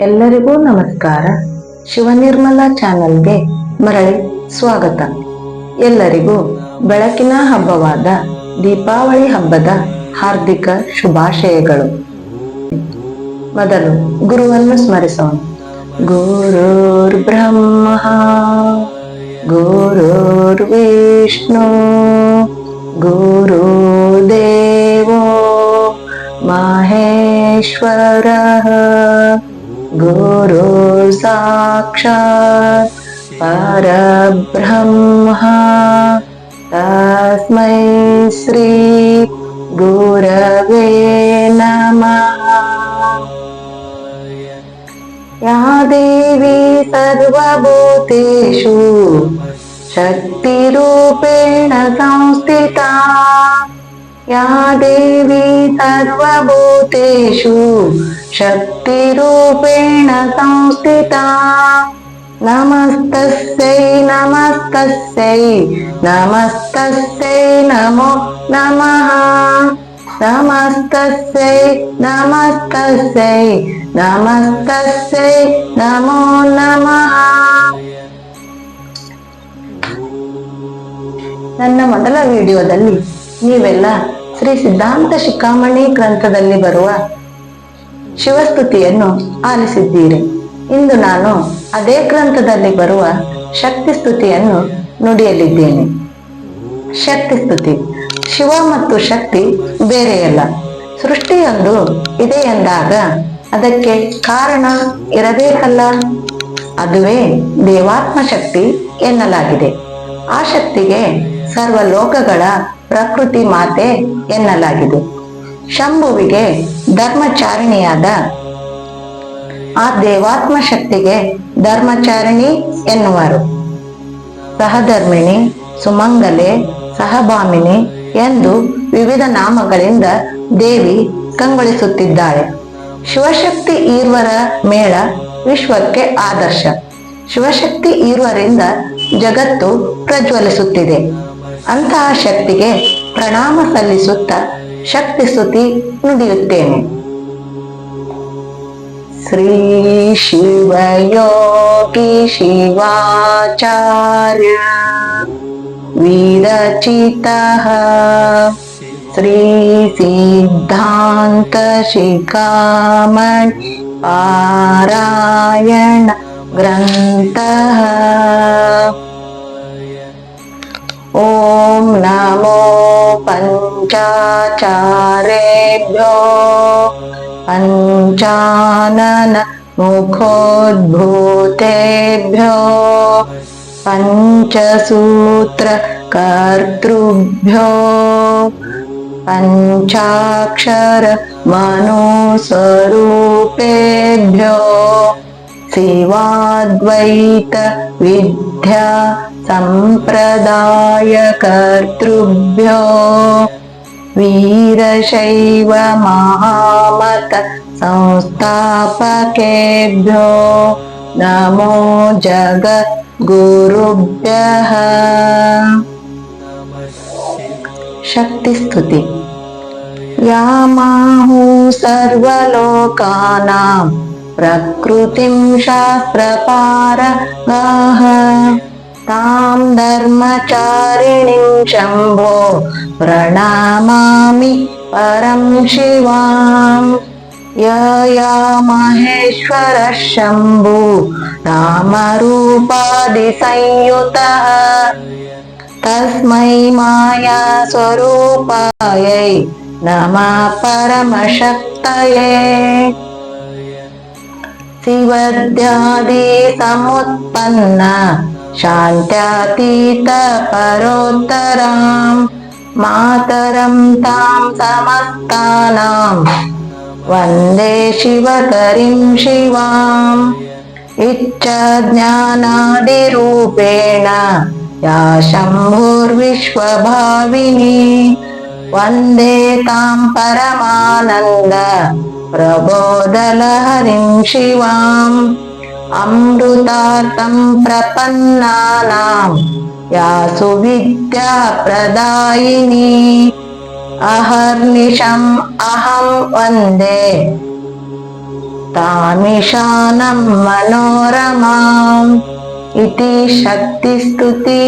ಎಲ್ಲರಿಗೂ ನಮಸ್ಕಾರ. ಶಿವನಿರ್ಮಲ ಚಾನಲ್ಗೆ ಮರಳಿ ಸ್ವಾಗತ. ಎಲ್ಲರಿಗೂ ಬೆಳಕಿನ ಹಬ್ಬವಾದ ದೀಪಾವಳಿ ಹಬ್ಬದ ಹಾರ್ದಿಕ ಶುಭಾಶಯಗಳು. ಮೊದಲು ಗುರುವನ್ನು ಸ್ಮರಿಸೋಣ. ಗುರುರ್ ಬ್ರಹ್ಮ, ಗುರುರ್ ವಿಷ್ಣು, ಗುರು ದೇವೋ ಮಹೇಶ್ವರ. साक्षात् परब्रह्म तस्मै श्री गुरवे नमः। या देवी सर्वभूतेषु शक्तिरूपेण संस्थिता या देवी सर्वभूतेषु शक्तिरूपेण संस्थिता नमस्तस्यै नमस्तस्यै नमस्तस्यै नमो नमः नमस्तस्यै नमस्तस्यै नमस्तस्यै नमो नमः ನನ್ನ ಮೊದಲ ವಿಡಿಯೋದಲ್ಲಿ ನೀವೆಲ್ಲ ಶ್ರೀ ಸಿದ್ಧಾಂತ ಶಿಖಾಮಣಿ ಗ್ರಂಥದಲ್ಲಿ ಬರುವ ಶಿವಸ್ತುತಿಯನ್ನು ಆಲಿಸಿದ್ದೀರಿ. ಇಂದು ನಾನು ಅದೇ ಗ್ರಂಥದಲ್ಲಿ ಬರುವ ಶಕ್ತಿ ಸ್ತುತಿಯನ್ನು ನುಡಿಯಲಿದ್ದೇನೆ. ಶಕ್ತಿ ಸ್ತುತಿ, ಶಿವ ಮತ್ತು ಶಕ್ತಿ ಬೇರೆಯಲ್ಲ. ಸೃಷ್ಟಿಯೊಂದು ಇದೆ ಎಂದಾಗ ಅದಕ್ಕೆ ಕಾರಣ ಇರಬೇಕಲ್ಲ? ಅದುವೇ ದೇವಾತ್ಮ ಶಕ್ತಿ ಎನ್ನಲಾಗಿದೆ. ಆ ಶಕ್ತಿಗೆ ಸರ್ವ ಲೋಕಗಳ ಪ್ರಕೃತಿ ಮಾತೆ ಎನ್ನಲಾಗಿದೆ. ಶಂಭುವಿಗೆ ಧರ್ಮಚಾರಿಣಿಯಾದ ಆ ದೇವಾತ್ಮ ಶಕ್ತಿಗೆ ಧರ್ಮಚಾರಿಣಿ ಎನ್ನುವರು. ಸಹಧರ್ಮಿಣಿ, ಸುಮಂಗಲೆ, ಸಹಭಾಮಿನಿ ಎಂದು ವಿವಿಧ ನಾಮಗಳಿಂದ ದೇವಿ ಕಂಗೊಳಿಸುತ್ತಿದ್ದಾಳೆ. ಶಿವಶಕ್ತಿ ಈರ್ವರ ಮೇಳ ವಿಶ್ವಕ್ಕೆ ಆದರ್ಶ. ಶಿವಶಕ್ತಿ ಈರ್ವರಿಂದ ಜಗತ್ತು ಪ್ರಜ್ವಲಿಸುತ್ತಿದೆ. ಅಂತಹ ಶಕ್ತಿಗೆ ಪ್ರಣಾಮ ಸಲ್ಲಿಸುತ್ತ ಶಕ್ತಿ ಸ್ತುತಿ ನುಡಿಯುತ್ತೇನೆ ಶ್ರೀ ಶಿವಯೋಗಿ ಶಿವಾಚಾರ್ಯ ವಿರಚಿತಃ ಶ್ರೀ ಸಿದ್ಧಾಂತ ಶಿಖಾಮಣಿ ಪಾರಾಯಣ ग्रन्थः ॐ नमो पञ्चाचारेभ्यो पञ्चानन मुखोद्भूतेभ्यो पञ्चसूत्रकर्तृभ्यो पञ्चाक्षरमनुस्वरूपेभ्यो शिवाद्वैतविद्या सम्प्रदायकर्तृभ्यो वीरशैव महामत संस्थापकेभ्यो नमो जगद्गुरुभ्यः। शक्तिस्तुति। यामाहु सर्वलोकानाम् प्रकृतिं शास्त्रपारगाः तां धर्मचारिणीं शम्भो प्रणमामि परं शिवाम् यया महेश्वरः शम्भु नामरूपादिसंयुतः तस्मै माया स्वरूपायै नमः परमशक्तये। शिवद्यादि समुत्पन्न शान्त्यातीत परोत्तराम् मातरं तां समस्तानां वन्दे शिवकरीं शिवाम् इच्छज्ञानादिरूपेण या शम्भुर्विश्वभाविनी वन्दे तां परमानन्द प्रबोधलहरिं शिवाम् అమృతార్థం ప్రపన్నానాం యాసు విద్యా ప్రదాయిని అహర్నిషం అహం వందే తామిషానం మనోరమాం ఇది శక్తిస్తుతి